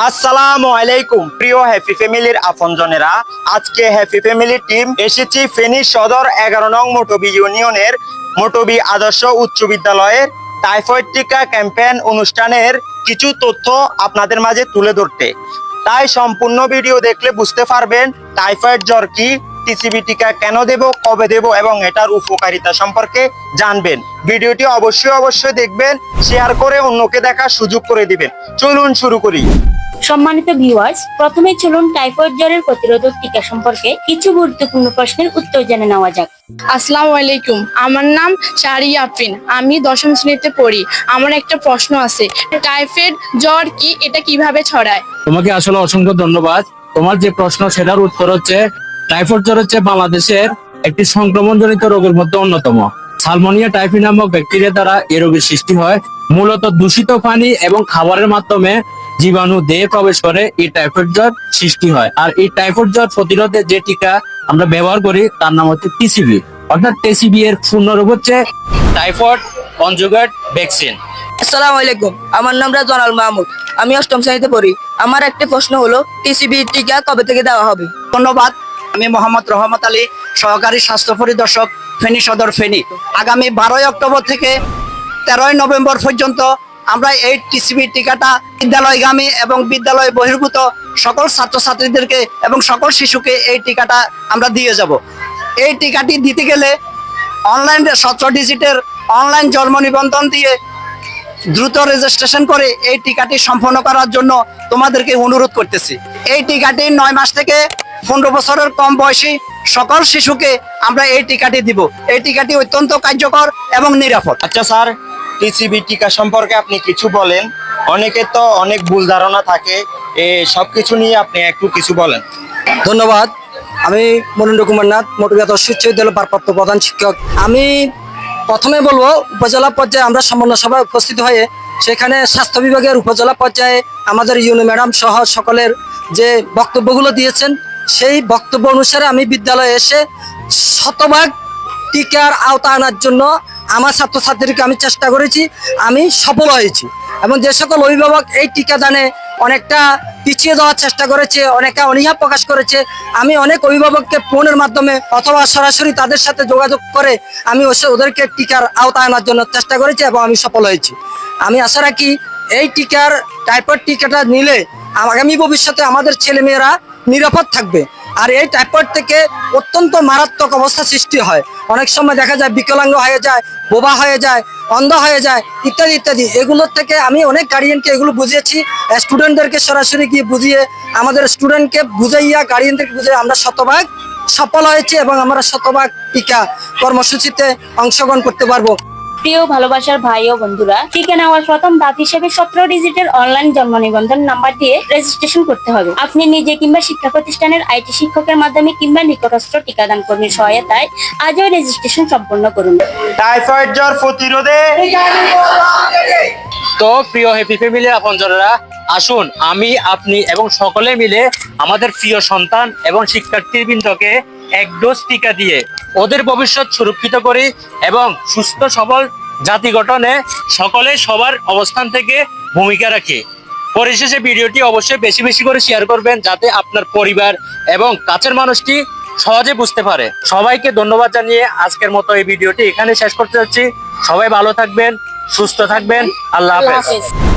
আসসালামু আলাইকুম, প্রিয় হ্যাপি ফ্যামিলির আপনজনেরা। আজকে হ্যাপি ফ্যামিলি টিম এসেছি ফেনী সদর এগারো নং মোটবি ইউনিয়নের মোটবি আদর্শ উচ্চ বিদ্যালয়ের টাইফয়েড টিকা ক্যাম্পেইন অনুষ্ঠানের কিছু তথ্য আপনাদের মাঝে তুলে ধরতে। তাই সম্পূর্ণ ভিডিও দেখলে বুঝতে পারবেন টাইফয়েড জ্বর কি, টিসিবি টিকা কেন দেব, কবে দেব এবং এটার উপকারিতা সম্পর্কে জানবেন। ভিডিওটি অবশ্যই অবশ্যই দেখবেন, শেয়ার করে অন্যকে দেখার সুযোগ করে দিবেন। চলুন শুরু করি। সম্মানিত ভিউয়ার্স প্রথমে চলুন টাইফয়েড জ্বরের প্রতিরোধক টিকা সম্পর্কে কিছু গুরুত্বপূর্ণ প্রশ্নের উত্তর জেনে নেওয়া যাক। আসসালামু আলাইকুম। আমার নাম শাহরিয়া আফরিন আমি দশম শ্রেণীতে পড়ি। আমার একটা প্রশ্ন আছে টাইফয়েড জ্বর কি? এটা কীভাবে ছড়ায়? তোমাকে আসলে অসংখ্য ধন্যবাদ। তোমার যে প্রশ্ন সেটার উত্তর হচ্ছে টাইফয়েড জ্বর হচ্ছে বাংলাদেশের একটি সংক্রমণজনিত রোগের মধ্যে অন্যতম। সালমোনিয়া টাইফি নামক ব্যাকটেরিয়া দ্বারা এই রোগের সৃষ্টি হয়। মূলত দূষিত পানি এবং খাবারের মাধ্যমে জীবাণু দেহে প্রবেশ করে এই টাইফয়েড জ্বর সৃষ্টি হয়। আর এই টাইফয়েড জ্বর প্রতিরোধে যে টিকা আমরা ব্যবহার করি তার নাম হচ্ছে টিসিবি অর্থাৎ টিসিবি এর পূর্ণরূপ হচ্ছে টাইফয়েড কনজুগেট ভ্যাকসিন আসসালামু আলাইকুম আমার নাম রাজন আল মাহমুদ। আমি অষ্টম শ্রেণীতে পড়ি। আমার একটা প্রশ্ন হলো টিসিবি টিকা কবে থেকে দেওয়া হবে? ধন্যবাদ আমি মোহাম্মদ রহমত আলী সহকারী স্বাস্থ্য পরিদর্শক ফেনী সদর ফেনী। আগামী বারোই অক্টোবর থেকে তেরোই নভেম্বর পর্যন্ত আমরা এই টিসিবি টিকাটা বিদ্যালয়গামী এবং বিদ্যালয় বহির্ভূত সকল ছাত্রছাত্রীদেরকে এবং সকল শিশুকে এই টিকাটা আমরা দিয়ে যাব। এই টিকাটি দিতে গেলে অনলাইন সতেরো ডিজিটের অনলাইন জন্ম নিবন্ধন দিয়ে দ্রুত রেজিস্ট্রেশন করে এই টিকাটি সম্পন্ন করার জন্য তোমাদেরকে অনুরোধ করতেছি। এই টিকাটি নয় মাস থেকে পনেরো বছরের কম বয়সী সকল শিশুকে আমরা এই টিকাটি দিব। এই টিকাটি অত্যন্ত কার্যকর এবং নিরাপদ। আচ্ছা স্যার টিসিবি টিকা সম্পর্কে আপনি কিছু বলেন। অনেকে তো অনেক ভুল ধারণা থাকে, এ সব কিছু নিয়ে আপনি একটু কিছু বলেন। ধন্যবাদ। আমি মনীন্দ্র কুমার নাথ উচ্চ বিদ্যালয় ভারপ্রাপ্ত প্রধান শিক্ষক। আমি প্রথমে বলব, উপজেলা পর্যায়ে আমরা সমন্বয় সভায় উপস্থিত হয়ে সেখানে স্বাস্থ্য বিভাগের উপজেলা পর্যায়ে আমাদের ইউনি ম্যাডাম সহ সকলের যে বক্তব্যগুলো দিয়েছেন, সেই বক্তব্য অনুসারে আমি বিদ্যালয়ে এসে শতভাগ টিকার আওতা আনার জন্য আমার ছাত্রছাত্রীকে আমি চেষ্টা করেছি, আমি সফল হয়েছি। এবং যে সকল অভিভাবক এই টিকাদানে অনেকটা পিছিয়ে যাওয়ার চেষ্টা করেছে অনেকে অনীহা প্রকাশ করেছে, আমি অনেক অভিভাবককে ফোনের মাধ্যমে অথবা সরাসরি তাদের সাথে যোগাযোগ করে আমি ওদেরকে টিকার আওতায় আনার জন্য চেষ্টা করেছি এবং আমি সফল হয়েছি। আমি আশা রাখি এই টিকার টাইফয়েড টিকাটা নিলে আগামী ভবিষ্যতে আমাদের ছেলেমেয়েরা নিরাপদ থাকবে। আর এই টাইফয়েড থেকে অত্যন্ত মারাত্মক অবস্থা সৃষ্টি হয়। অনেক সময় দেখা যায় বিকলাঙ্গ হয়ে যায়, বোবা হয়ে যায়, অন্ধ হয়ে যায়, ইত্যাদি ইত্যাদি। এগুলোর থেকে আমি অনেক গার্ডিয়ানকে এগুলো বুঝিয়েছি। স্টুডেন্টদেরকে সরাসরি গিয়ে বুঝিয়ে, আমাদের স্টুডেন্টকে বুঝাইয়া গার্ডিয়ানদেরকে বুঝিয়ে আমরা শতভাগ সফল হয়েছি এবং আমরা শতভাগ টিকা কর্মসূচিতে অংশগ্রহণ করতে পারব। প্রিয় ভালোবাসার ভাই ও বন্ধুরা টিকা নেওয়ার প্রথম ধাপ হিসেবে সতেরো ডিজিটের অনলাইন জন্ম নিবন্ধন নাম্বার দিয়ে রেজিস্ট্রেশন করতে হবে। আপনি নিজে কিংবা শিক্ষা প্রতিষ্ঠানের আইটি শিক্ষকের মাধ্যমে কিংবা নিকটস্থ টিকাদান কর্মীর সহায়তায় আজও রেজিস্ট্রেশন সম্পন্ন করুন। টাইফয়েড জ্বর প্রতিরোধে। তো প্রিয় হ্যাপি ফ্যামিলি আপনজনেরা আসুন আমি আপনি এবং সকলে মিলে আমাদের প্রিয় সন্তান এবং শিক্ষার্থীর বৃন্দকে এক ডোজ টিকা দিয়ে ওদের ভবিষ্যৎ সুরক্ষিত করি এবং সুস্থ, সবল জাতি গঠনে সকলে সবার অবস্থান থেকে ভূমিকা রাখি। পরিশেষে ভিডিওটি অবশ্যই বেশি বেশি করে শেয়ার করবেন যাতে আপনার পরিবার এবং কাছের মানুষটি সহজে বুঝতে পারে। সবাইকে ধন্যবাদ জানিয়ে আজকের মতো এই ভিডিওটি এখানে শেষ করতে যাচ্ছি। সবাই ভালো থাকবেন, সুস্থ থাকবেন। আল্লাহ হাফেজ।